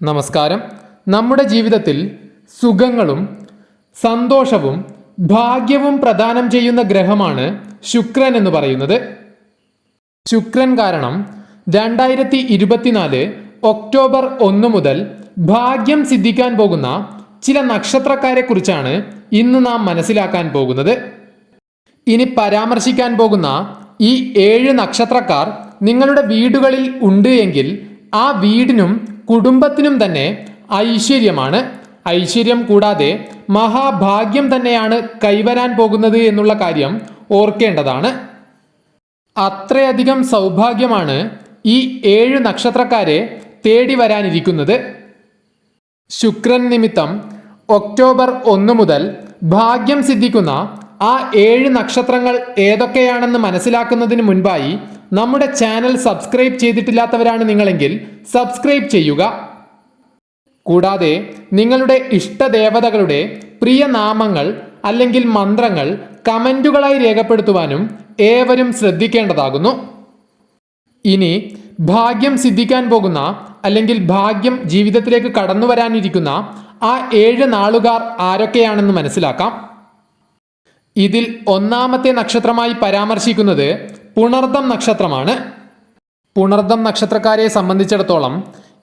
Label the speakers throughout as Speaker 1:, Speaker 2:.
Speaker 1: നമസ്കാരം. നമ്മുടെ ജീവിതത്തിൽ സുഖങ്ങളും സന്തോഷവും ഭാഗ്യവും പ്രദാനം ചെയ്യുന്ന ഗ്രഹമാണ് ശുക്രൻ എന്ന് പറയുന്നത്. ശുക്രൻ കാരണം രണ്ടായിരത്തി ഇരുപത്തിനാല് ഒക്ടോബർ ഒന്ന് മുതൽ ഭാഗ്യം സിദ്ധിക്കാൻ പോകുന്ന ചില നക്ഷത്രക്കാരെ കുറിച്ചാണ് ഇന്ന് നാം മനസ്സിലാക്കാൻ പോകുന്നത്. ഇനി പരാമർശിക്കാൻ പോകുന്ന ഈ ഏഴ് നക്ഷത്രക്കാർ നിങ്ങളുടെ വീടുകളിൽ ഉണ്ട് എങ്കിൽ ആ വീടിനും കുടുംബത്തിനും തന്നെ ഐശ്വര്യമാണ്. ഐശ്വര്യം കൂടാതെ മഹാഭാഗ്യം തന്നെയാണ് കൈവരാൻ പോകുന്നത് എന്നുള്ള കാര്യം ഓർക്കേണ്ടതാണ്. അത്രയധികം സൗഭാഗ്യമാണ് ഈ ഏഴ് നക്ഷത്രക്കാരെ തേടി വരാനിരിക്കുന്നത്. ശുക്രൻ നിമിത്തം ഒക്ടോബർ ഒന്ന് മുതൽ ഭാഗ്യം സിദ്ധിക്കുന്ന ആ ഏഴ് നക്ഷത്രങ്ങൾ ഏതൊക്കെയാണെന്ന് മനസ്സിലാക്കുന്നതിന് മുൻപായി നമ്മുടെ ചാനൽ സബ്സ്ക്രൈബ് ചെയ്തിട്ടില്ലാത്തവരാണ് നിങ്ങളെങ്കിൽ സബ്സ്ക്രൈബ് ചെയ്യുക. കൂടാതെ നിങ്ങളുടെ ഇഷ്ടദേവതകളുടെ പ്രിയ നാമങ്ങൾ അല്ലെങ്കിൽ മന്ത്രങ്ങൾ കമന്റുകളായി രേഖപ്പെടുത്തുവാനും ഏവരും ശ്രദ്ധിക്കേണ്ടതാകുന്നു. ഇനി ഭാഗ്യം സിദ്ധിക്കാൻ പോകുന്ന അല്ലെങ്കിൽ ഭാഗ്യം ജീവിതത്തിലേക്ക് കടന്നു വരാനിരിക്കുന്ന ആ ഏഴ് നാളുകാർ ആരൊക്കെയാണെന്ന് മനസ്സിലാക്കാം. ഇതിൽ ഒന്നാമത്തെ നക്ഷത്രമായി പരാമർശിക്കുന്നത് പുണർദം നക്ഷത്രമാണ്. പുണർദം നക്ഷത്രക്കാരെ സംബന്ധിച്ചിടത്തോളം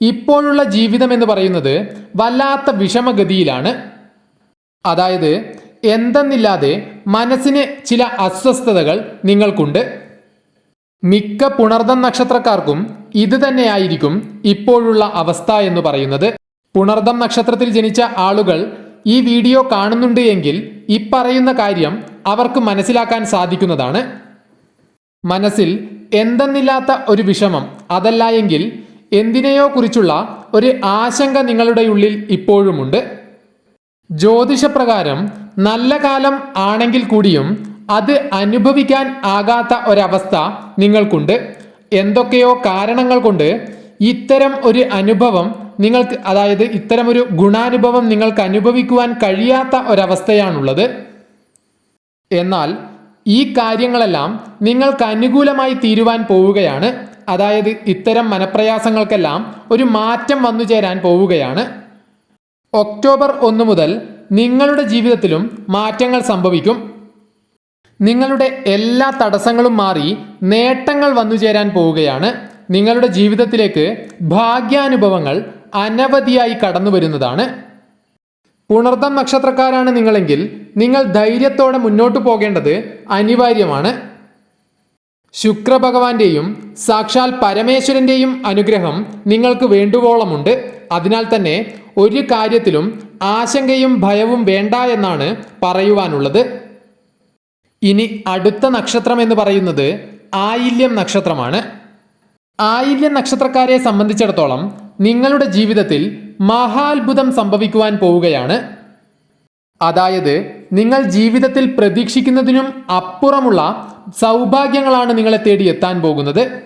Speaker 1: ഇപ്പോഴുള്ള ജീവിതം എന്ന് പറയുന്നത് വല്ലാത്ത വിഷമഗതിയിലാണ്. അതായത് എന്തെന്നില്ലാതെ മനസ്സിന് ചില അസ്വസ്ഥതകൾ നിങ്ങൾക്കുണ്ട്. മിക്ക പുണർദം നക്ഷത്രക്കാർക്കും ഇത് തന്നെയായിരിക്കും ഇപ്പോഴുള്ള അവസ്ഥ എന്ന് പറയുന്നത്. പുണർദം നക്ഷത്രത്തിൽ ജനിച്ച ആളുകൾ ഈ വീഡിയോ കാണുന്നുണ്ട് എങ്കിൽ ഇപ്പറയുന്ന കാര്യം അവർക്ക് മനസ്സിലാക്കാൻ സാധിക്കുന്നതാണ്. മനസ്സിൽ എന്തെന്നില്ലാത്ത ഒരു വിഷമം അതല്ല എങ്കിൽ എന്തിനെയോ കുറിച്ചുള്ള ഒരു ആശങ്ക നിങ്ങളുടെ ഉള്ളിൽ ഇപ്പോഴുമുണ്ട്. ജ്യോതിഷപ്രകാരം നല്ല കാലം ആണെങ്കിൽ കൂടിയും അത് അനുഭവിക്കാൻ ആകാത്ത ഒരവസ്ഥ നിങ്ങൾക്കുണ്ട്. എന്തൊക്കെയോ കാരണങ്ങൾ കൊണ്ട് ഇത്തരം ഒരു അനുഭവം നിങ്ങൾക്ക് അതായത് ഇത്തരം ഒരു ഗുണാനുഭവം നിങ്ങൾക്ക് അനുഭവിക്കുവാൻ കഴിയാത്ത ഒരവസ്ഥയാണുള്ളത്. എന്നാൽ ഈ കാര്യങ്ങളെല്ലാം നിങ്ങൾക്ക് അനുകൂലമായി തീരുവാൻ പോവുകയാണ്. അതായത് ഇത്തരം മനപ്രയാസങ്ങൾക്കെല്ലാം ഒരു മാറ്റം വന്നു ചേരാൻ പോവുകയാണ്. ഒക്ടോബർ ഒന്ന് മുതൽ നിങ്ങളുടെ ജീവിതത്തിലും മാറ്റങ്ങൾ സംഭവിക്കും. നിങ്ങളുടെ എല്ലാ തടസ്സങ്ങളും മാറി നേട്ടങ്ങൾ വന്നു ചേരാൻ പോവുകയാണ്. നിങ്ങളുടെ ജീവിതത്തിലേക്ക് ഭാഗ്യാനുഭവങ്ങൾ അനവധിയായി കടന്നു വരുന്നതാണ് പുണർദം നക്ഷത്രക്കാരാണ് നിങ്ങളെങ്കിൽ നിങ്ങൾ ധൈര്യത്തോടെ മുന്നോട്ട് പോകേണ്ടത് അനിവാര്യമാണ്. ശുക്രഭഗവാന്റെയും സാക്ഷാൽ പരമേശ്വരന്റെയും അനുഗ്രഹം നിങ്ങൾക്ക് വേണ്ടുവോളമുണ്ട്. അതിനാൽ തന്നെ ഒരു കാര്യത്തിലും ആശങ്കയും ഭയവും വേണ്ട എന്നാണ് പറയുവാനുള്ളത്. ഇനി അടുത്ത നക്ഷത്രം എന്ന് പറയുന്നത് ആയില്യം നക്ഷത്രമാണ്. ആയില്യം നക്ഷത്രക്കാരെ സംബന്ധിച്ചിടത്തോളം നിങ്ങളുടെ ജീവിതത്തിൽ മഹാത്ഭുതം സംഭവിക്കുവാൻ പോവുകയാണ്. അതായത് നിങ്ങൾ ജീവിതത്തിൽ പ്രതീക്ഷിക്കുന്നതിനും അപ്പുറമുള്ള സൗഭാഗ്യങ്ങളാണ് നിങ്ങളെ തേടി എത്താൻ പോകുന്നത്.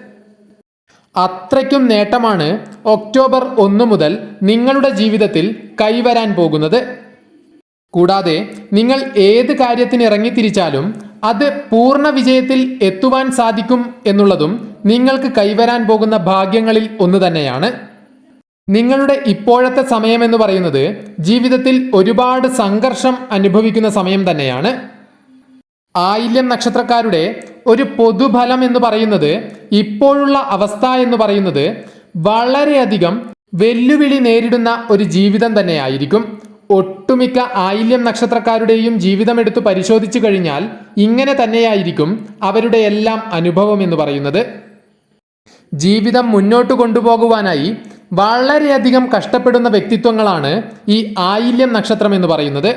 Speaker 1: അത്രയ്ക്കും നേട്ടമാണ് ഒക്ടോബർ ഒന്ന് മുതൽ നിങ്ങളുടെ ജീവിതത്തിൽ കൈവരാൻ പോകുന്നത്. കൂടാതെ നിങ്ങൾ ഏത് കാര്യത്തിന് ഇറങ്ങിത്തിരിച്ചാലും അത് പൂർണ വിജയത്തിൽ എത്തുവാൻ സാധിക്കും എന്നുള്ളതും നിങ്ങൾക്ക് കൈവരാൻ പോകുന്ന ഭാഗ്യങ്ങളിൽ ഒന്ന് തന്നെയാണ്. നിങ്ങളുടെ ഇപ്പോഴത്തെ സമയം എന്ന് പറയുന്നത് ജീവിതത്തിൽ ഒരുപാട് സംഘർഷം അനുഭവിക്കുന്ന സമയം തന്നെയാണ്. ആയില്യം നക്ഷത്രക്കാരുടെ ഒരു പൊതുഫലം എന്ന് പറയുന്നത് ഇപ്പോഴുള്ള അവസ്ഥ എന്ന് പറയുന്നത് വളരെയധികം വെല്ലുവിളി നേരിടുന്ന ഒരു ജീവിതം തന്നെയായിരിക്കും. ഒട്ടുമിക്ക ആയില്യം നക്ഷത്രക്കാരുടെയും ജീവിതം എടുത്ത് പരിശോധിച്ചു കഴിഞ്ഞാൽ ഇങ്ങനെ തന്നെയായിരിക്കും അവരുടെ എല്ലാം അനുഭവം എന്ന് പറയുന്നത്. ജീവിതം മുന്നോട്ട് കൊണ്ടുപോകുവാനായി വളരെയധികം കഷ്ടപ്പെടുന്ന വ്യക്തിത്വങ്ങളാണ് ഈ ആയില്യം നക്ഷത്രം എന്ന് പറയുന്നത്.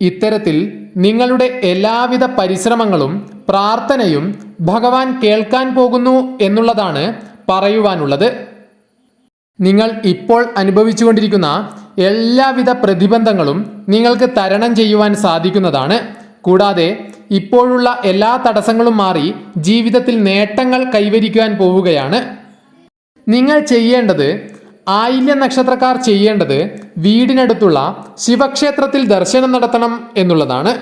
Speaker 1: ഇത്തരത്തിൽ നിങ്ങളുടെ എല്ലാവിധ പരിശ്രമങ്ങളും പ്രാർത്ഥനയും ഭഗവാൻ കേൾക്കാൻ പോകുന്നു എന്നുള്ളതാണ് പറയുവാനുള്ളത്. നിങ്ങൾ ഇപ്പോൾ അനുഭവിച്ചുകൊണ്ടിരിക്കുന്ന എല്ലാവിധ പ്രതിബന്ധങ്ങളും നിങ്ങൾക്ക് തരണം ചെയ്യുവാൻ സാധിക്കുന്നതാണ്. കൂടാതെ ഇപ്പോഴുള്ള എല്ലാ തടസ്സങ്ങളും മാറി ജീവിതത്തിൽ നേട്ടങ്ങൾ കൈവരിക്കുവാൻ പോവുകയാണ്. നിങ്ങൾ ചെയ്യേണ്ടത് ആയില്യ നക്ഷത്രക്കാർ ചെയ്യേണ്ടത് വീടിനടുത്തുള്ള ശിവക്ഷേത്രത്തിൽ ദർശനം നടത്തണം എന്നുള്ളതാണ്.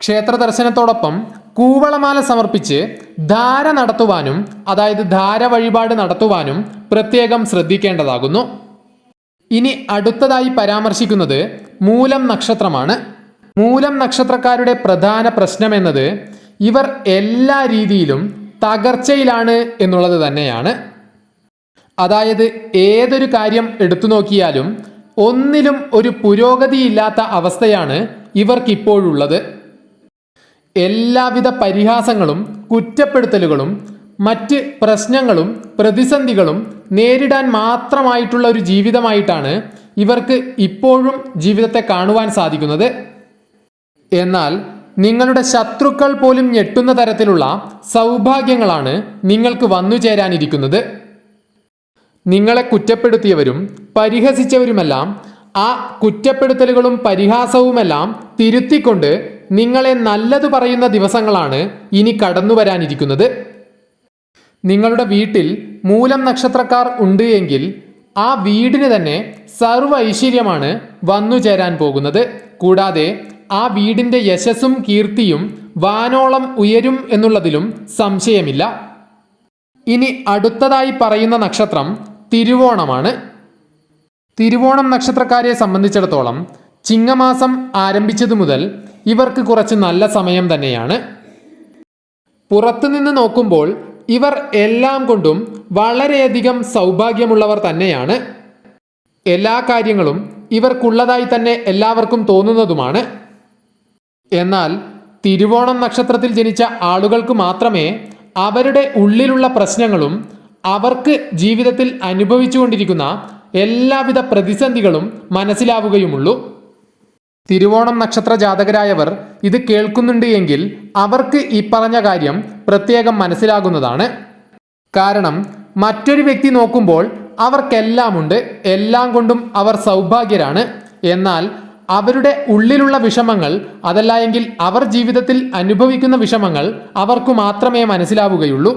Speaker 1: ക്ഷേത്ര ദർശനത്തോടൊപ്പം കൂവളമാല സമർപ്പിച്ച് ധാര നടത്തുവാനും അതായത് ധാര വഴിപാട് നടത്തുവാനും പ്രത്യേകം ശ്രദ്ധിക്കേണ്ടതാകുന്നു. ഇനി അടുത്തതായി പരാമർശിക്കുന്നത് മൂലം നക്ഷത്രമാണ്. മൂലം നക്ഷത്രക്കാരുടെ പ്രധാന പ്രശ്നം എന്നത് ഇവർ എല്ലാ രീതിയിലും തകർച്ചയിലാണ് എന്നുള്ളത് തന്നെയാണ്. അതായത് ഏതൊരു കാര്യം എടുത്തു നോക്കിയാലും ഒന്നിലും ഒരു പുരോഗതിയില്ലാത്ത അവസ്ഥയാണ് ഇവർക്കിപ്പോഴുള്ളത്. എല്ലാവിധ പരിഹാസങ്ങളും കുറ്റപ്പെടുത്തലുകളും മറ്റ് പ്രശ്നങ്ങളും പ്രതിസന്ധികളും നേരിടാൻ മാത്രമായിട്ടുള്ള ഒരു ജീവിതമായിട്ടാണ് ഇവർക്ക് ഇപ്പോഴും ജീവിതത്തെ കാണുവാൻ സാധിക്കുന്നത്. എന്നാൽ നിങ്ങളുടെ ശത്രുക്കൾ പോലും ഞെട്ടുന്ന തരത്തിലുള്ള സൗഭാഗ്യങ്ങളാണ് നിങ്ങൾക്ക് വന്നു ചേരാനിരിക്കുന്നത് നിങ്ങളെ കുറ്റപ്പെടുത്തിയവരും പരിഹസിച്ചവരുമെല്ലാം ആ കുറ്റപ്പെടുത്തലുകളും പരിഹാസവുമെല്ലാം തിരുത്തിക്കൊണ്ട് നിങ്ങളെ നല്ലത് പറയുന്ന ദിവസങ്ങളാണ് ഇനി കടന്നു വരാനിരിക്കുന്നത്. നിങ്ങളുടെ വീട്ടിൽ മൂലം നക്ഷത്രക്കാർ ഉണ്ട് എങ്കിൽ ആ വീടിന് തന്നെ സർവ ഐശ്വര്യമാണ് വന്നു ചേരാൻ പോകുന്നത്. കൂടാതെ ആ വീടിന്റെ യശസ്സും കീർത്തിയും വാനോളം ഉയരും എന്നുള്ളതിലും സംശയമില്ല. ഇനി അടുത്തതായി പറയുന്ന നക്ഷത്രം തിരുവോണമാണ്. തിരുവോണം നക്ഷത്രക്കാരെ സംബന്ധിച്ചിടത്തോളം ചിങ്ങമാസം ആരംഭിച്ചതു മുതൽ ഇവർക്ക് കുറച്ച് നല്ല സമയം തന്നെയാണ്. പുറത്തുനിന്ന് നോക്കുമ്പോൾ ഇവർ എല്ലാം കൊണ്ടും വളരെയധികം സൗഭാഗ്യമുള്ളവർ തന്നെയാണ്. എല്ലാ കാര്യങ്ങളും ഇവർക്കുള്ളതായി തന്നെ എല്ലാവർക്കും തോന്നുന്നതുമാണ്. എന്നാൽ തിരുവോണം നക്ഷത്രത്തിൽ ജനിച്ച ആളുകൾക്ക് മാത്രമേ അവരുടെ ഉള്ളിലുള്ള പ്രശ്നങ്ങളും അവർക്ക് ജീവിതത്തിൽ അനുഭവിച്ചുകൊണ്ടിരിക്കുന്ന എല്ലാവിധ പ്രതിസന്ധികളും മനസ്സിലാവുകയുമുള്ളൂ. തിരുവോണം നക്ഷത്ര ജാതകരായവർ ഇത് കേൾക്കുന്നുണ്ട് എങ്കിൽ അവർക്ക് ഈ പറഞ്ഞ കാര്യം പ്രത്യേകം മനസ്സിലാകുന്നതാണ്. കാരണം മറ്റൊരു വ്യക്തി നോക്കുമ്പോൾ അവർക്കെല്ലാമുണ്ട് എല്ലാം കൊണ്ടും അവർ സൗഭാഗ്യരാണ്. എന്നാൽ അവരുടെ ഉള്ളിലുള്ള വിഷമങ്ങൾ അതല്ല എങ്കിൽ അവർ ജീവിതത്തിൽ അനുഭവിക്കുന്ന വിഷമങ്ങൾ അവർക്ക് മാത്രമേ മനസ്സിലാവുകയുള്ളൂ.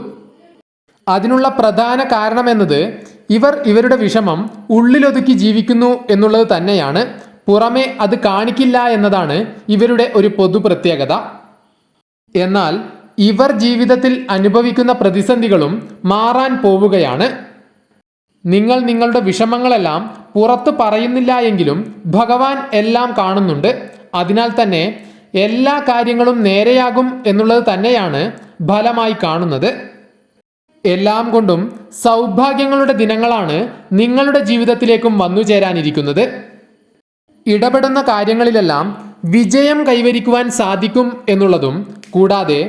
Speaker 1: അതിനുള്ള പ്രധാന കാരണമെന്നത് ഇവർ ഇവരുടെ വിഷമം ഉള്ളിലൊതുക്കി ജീവിക്കുന്നു എന്നുള്ളത് തന്നെയാണ്. പുറമെ അത് കാണിക്കില്ല എന്നതാണ് ഇവരുടെ ഒരു പൊതു പ്രത്യേകത. എന്നാൽ ഇവർ ജീവിതത്തിൽ അനുഭവിക്കുന്ന പ്രതിസന്ധികളും മാറാൻ പോവുകയാണ്. നിങ്ങൾ നിങ്ങളുടെ വിഷമങ്ങളെല്ലാം പുറത്തു പറയുന്നില്ല എങ്കിലും ഭഗവാൻ എല്ലാം കാണുന്നുണ്ട്. അതിനാൽ തന്നെ എല്ലാ കാര്യങ്ങളും നേരെയാകും എന്നുള്ളത് തന്നെയാണ് ഫലമായി കാണുന്നത്. എല്ലാം കൊണ്ടും സൗഭാഗ്യങ്ങളുടെ ദിനങ്ങളാണ് നിങ്ങളുടെ ജീവിതത്തിലേക്കും വന്നു ചേരാനിരിക്കുന്നത്. ഇടപെടുന്ന കാര്യങ്ങളിലെല്ലാം വിജയം കൈവരിക്കുവാൻ സാധിക്കും എന്നുള്ളതും കൂടാതെ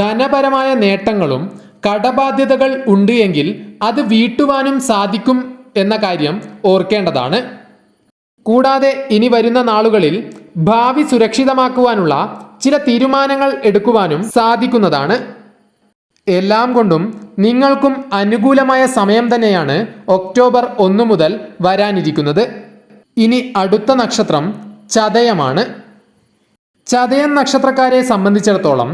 Speaker 1: ധനപരമായ നേട്ടങ്ങളും കടബാധ്യതകൾ ഉണ്ട് എങ്കിൽ അത് വീട്ടുവാനും സാധിക്കും എന്ന കാര്യം ഓർക്കേണ്ടതാണ്. കൂടാതെ ഇനി വരുന്ന നാളുകളിൽ ഭാവി സുരക്ഷിതമാക്കുവാനുള്ള ചില തീരുമാനങ്ങൾ എടുക്കുവാനും സാധിക്കുന്നതാണ്. എല്ലാം കൊണ്ടും നിങ്ങൾക്കും അനുകൂലമായ സമയം തന്നെയാണ് ഒക്ടോബർ ഒന്ന് മുതൽ വരാനിരിക്കുന്നത്. ഇനി അടുത്ത നക്ഷത്രം ചതയമാണ്. ചതയം നക്ഷത്രക്കാരെ സംബന്ധിച്ചിടത്തോളം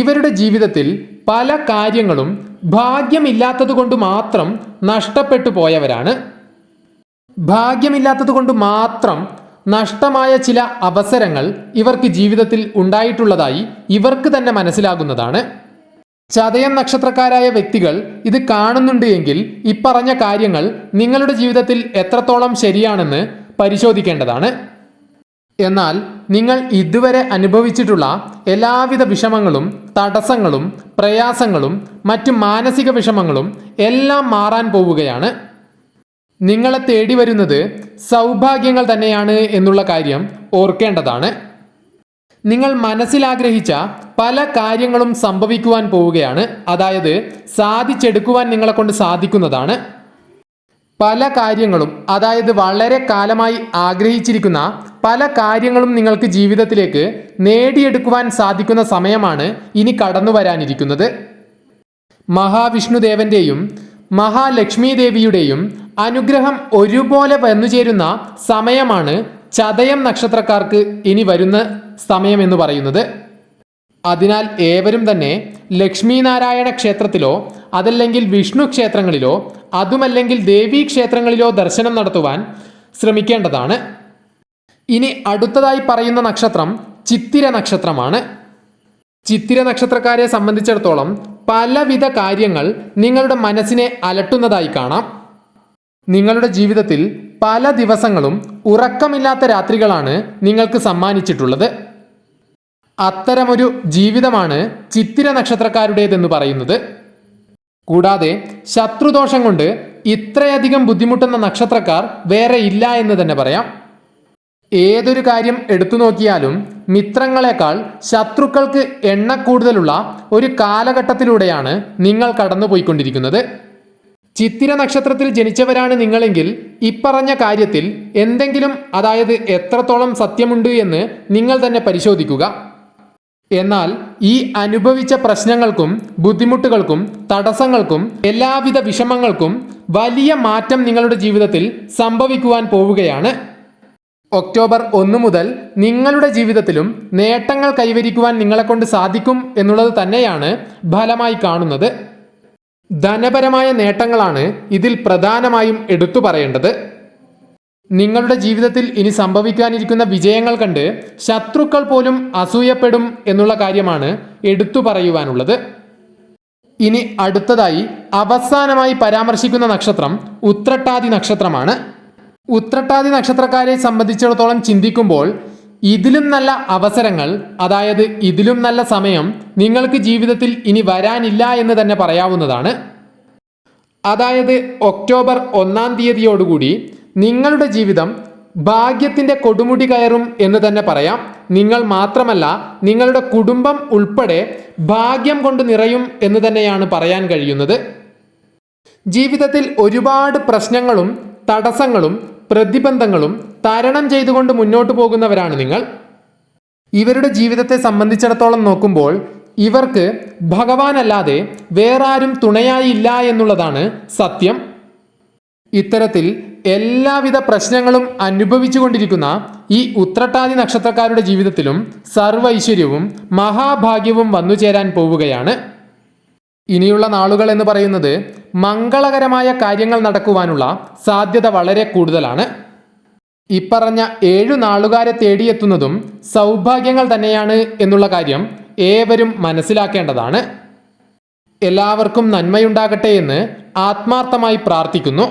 Speaker 1: ഇവരുടെ ജീവിതത്തിൽ പല കാര്യങ്ങളും ഭാഗ്യമില്ലാത്തതുകൊണ്ട് മാത്രം നഷ്ടപ്പെട്ടു പോയവരാണ്. ഭാഗ്യമില്ലാത്തതുകൊണ്ട് മാത്രം നഷ്ടമായ ചില അവസരങ്ങൾ ഇവർക്ക് ജീവിതത്തിൽ ഉണ്ടായിട്ടുള്ളതായി ഇവർക്ക് തന്നെ മനസ്സിലാകുന്നതാണ്. ചതയം നക്ഷത്രക്കാരായ വ്യക്തികൾ ഇത് കാണുന്നുണ്ട് എങ്കിൽ ഇപ്പറഞ്ഞ കാര്യങ്ങൾ നിങ്ങളുടെ ജീവിതത്തിൽ എത്രത്തോളം ശരിയാണെന്ന് പരിശോധിക്കേണ്ടതാണ്. എന്നാൽ നിങ്ങൾ ഇതുവരെ അനുഭവിച്ചിട്ടുള്ള എല്ലാവിധ വിഷമങ്ങളും തടസ്സങ്ങളും പ്രയാസങ്ങളും മറ്റു മാനസിക വിഷമങ്ങളും എല്ലാം മാറാൻ പോവുകയാണ്. നിങ്ങളെ തേടി വരുന്നത് സൗഭാഗ്യങ്ങൾ തന്നെയാണ് എന്നുള്ള കാര്യം ഓർക്കേണ്ടതാണ്. നിങ്ങൾ മനസ്സിലാഗ്രഹിച്ച പല കാര്യങ്ങളും സംഭവിക്കുവാൻ പോവുകയാണ്. അതായത് സാധിച്ചെടുക്കുവാൻ നിങ്ങളെ കൊണ്ട് സാധിക്കുന്നതാണ്. പല കാര്യങ്ങളും അതായത് വളരെ കാലമായി ആഗ്രഹിച്ചിരിക്കുന്ന പല കാര്യങ്ങളും നിങ്ങൾക്ക് ജീവിതത്തിലേക്ക് നേടിയെടുക്കുവാൻ സാധിക്കുന്ന സമയമാണ് ഇനി കടന്നു വരാനിരിക്കുന്നത്. മഹാവിഷ്ണുദേവന്റെയും മഹാലക്ഷ്മി ദേവിയുടെയും അനുഗ്രഹം ഒരുപോലെ വന്നുചേരുന്ന സമയമാണ് ചതയം നക്ഷത്രക്കാർക്ക് ഇനി വരുന്ന സമയം എന്ന് പറയുന്നത്. അതിനാൽ ഏവരും തന്നെ ലക്ഷ്മി നാരായണ ക്ഷേത്രത്തിലോ അതല്ലെങ്കിൽ വിഷ്ണു ക്ഷേത്രങ്ങളിലോ അതുമല്ലെങ്കിൽ ദേവീ ക്ഷേത്രങ്ങളിലോ ദർശനം നടത്തുവാൻ ശ്രമിക്കേണ്ടതാണ്. ഇനി അടുത്തതായി പറയുന്ന നക്ഷത്രം ചിത്തിര നക്ഷത്രമാണ്. ചിത്തിര നക്ഷത്രക്കാരെ സംബന്ധിച്ചിടത്തോളം പലവിധ കാര്യങ്ങൾ നിങ്ങളുടെ മനസ്സിനെ അലട്ടുന്നതായി കാണാം. നിങ്ങളുടെ ജീവിതത്തിൽ പല ദിവസങ്ങളും ഉറക്കമില്ലാത്ത രാത്രികളാണ് നിങ്ങൾക്ക് സമ്മാനിച്ചിട്ടുള്ളത്. അത്തരമൊരു ജീവിതമാണ് ചിത്തിര നക്ഷത്രക്കാരുടേതെന്ന് പറയുന്നത്. കൂടാതെ ശത്രുദോഷം കൊണ്ട് ഇത്രയധികം ബുദ്ധിമുട്ടുന്ന നക്ഷത്രക്കാർ വേറെ ഇല്ല എന്ന് തന്നെ പറയാം. ഏതൊരു കാര്യം എടുത്തു നോക്കിയാലും മിത്രങ്ങളെക്കാൾ ശത്രുക്കൾക്ക് എണ്ണ കൂടുതലുള്ള ഒരു കാലഘട്ടത്തിലൂടെയാണ് നിങ്ങൾ കടന്നുപോയിക്കൊണ്ടിരിക്കുന്നത്. ചിത്തിര നക്ഷത്രത്തിൽ ജനിച്ചവരാണ് നിങ്ങളെങ്കിൽ ഇപ്പറഞ്ഞ കാര്യത്തിൽ എന്തെങ്കിലും അതായത് എത്രത്തോളം സത്യമുണ്ട് എന്ന് നിങ്ങൾ തന്നെ പരിശോധിക്കുക. എന്നാൽ ഈ അനുഭവിച്ച പ്രശ്നങ്ങൾക്കും ബുദ്ധിമുട്ടുകൾക്കും തടസ്സങ്ങൾക്കും എല്ലാവിധ വിഷമങ്ങൾക്കും വലിയ മാറ്റം നിങ്ങളുടെ ജീവിതത്തിൽ സംഭവിക്കുവാൻ പോവുകയാണ്. ഒക്ടോബർ ഒന്ന് മുതൽ നിങ്ങളുടെ ജീവിതത്തിലും നേട്ടങ്ങൾ കൈവരിക്കുവാൻ നിങ്ങളെക്കൊണ്ട് സാധിക്കും എന്നുള്ളത് തന്നെയാണ് ഫലമായി കാണുന്നത്. ധനപരമായ നേട്ടങ്ങളാണ് ഇതിൽ പ്രധാനമായും എടുത്തു പറയേണ്ടത്. നിങ്ങളുടെ ജീവിതത്തിൽ ഇനി സംഭവിക്കാനിരിക്കുന്ന വിജയങ്ങൾ കണ്ട് ശത്രുക്കൾ പോലും അസൂയപ്പെടും എന്നുള്ള കാര്യമാണ് എടുത്തു പറയുവാനുള്ളത്. ഇനി അടുത്തതായി അവസാനമായി പരാമർശിക്കുന്ന നക്ഷത്രം ഉത്രട്ടാതി നക്ഷത്രമാണ്. ഉത്രട്ടാതി നക്ഷത്രക്കാരെ സംബന്ധിച്ചിടത്തോളം ചിന്തിക്കുമ്പോൾ ഇതിലും നല്ല അവസരങ്ങൾ അതായത് ഇതിലും നല്ല സമയം നിങ്ങൾക്ക് ജീവിതത്തിൽ ഇനി വരാനില്ല എന്ന് തന്നെ പറയാവുന്നതാണ്. അതായത് ഒക്ടോബർ ഒന്നാം തീയതിയോടുകൂടി നിങ്ങളുടെ ജീവിതം ഭാഗ്യത്തിന്റെ കൊടുമുടി കയറും എന്ന് തന്നെ പറയാം. നിങ്ങൾ മാത്രമല്ല നിങ്ങളുടെ കുടുംബം ഉൾപ്പെടെ ഭാഗ്യം കൊണ്ട് നിറയും എന്ന് തന്നെയാണ് പറയാൻ കഴിയുന്നത്. ജീവിതത്തിൽ ഒരുപാട് പ്രശ്നങ്ങളും തടസ്സങ്ങളും പ്രതിബന്ധങ്ങളും തരണം ചെയ്തുകൊണ്ട് മുന്നോട്ട് പോകുന്നവരാണ് നിങ്ങൾ. ഇവരുടെ ജീവിതത്തെ സംബന്ധിച്ചിടത്തോളം നോക്കുമ്പോൾ ഇവർക്ക് ഭഗവാനല്ലാതെ വേറാരും തുണയായില്ല എന്നുള്ളതാണ് സത്യം. ഇത്തരത്തിൽ എല്ലാവിധ പ്രശ്നങ്ങളും അനുഭവിച്ചുകൊണ്ടിരിക്കുന്ന ഈ ഉത്രട്ടാതി നക്ഷത്രക്കാരുടെ ജീവിതത്തിലും സർവ ഐശ്വര്യവും മഹാഭാഗ്യവും വന്നു ചേരാൻ പോവുകയാണ്. ഇനിയുള്ള നാളുകൾ എന്ന് പറയുന്നത് മംഗളകരമായ കാര്യങ്ങൾ നടക്കുവാനുള്ള സാധ്യത വളരെ കൂടുതലാണ്. ഇപ്പറഞ്ഞ ഏഴു നാളുകാരെ തേടിയെത്തുന്നതും സൗഭാഗ്യങ്ങൾ തന്നെയാണ് എന്നുള്ള കാര്യം ഏവരും മനസ്സിലാക്കേണ്ടതാണ്. എല്ലാവർക്കും നന്മയുണ്ടാകട്ടെ എന്ന് ആത്മാർത്ഥമായി പ്രാർത്ഥിക്കുന്നു.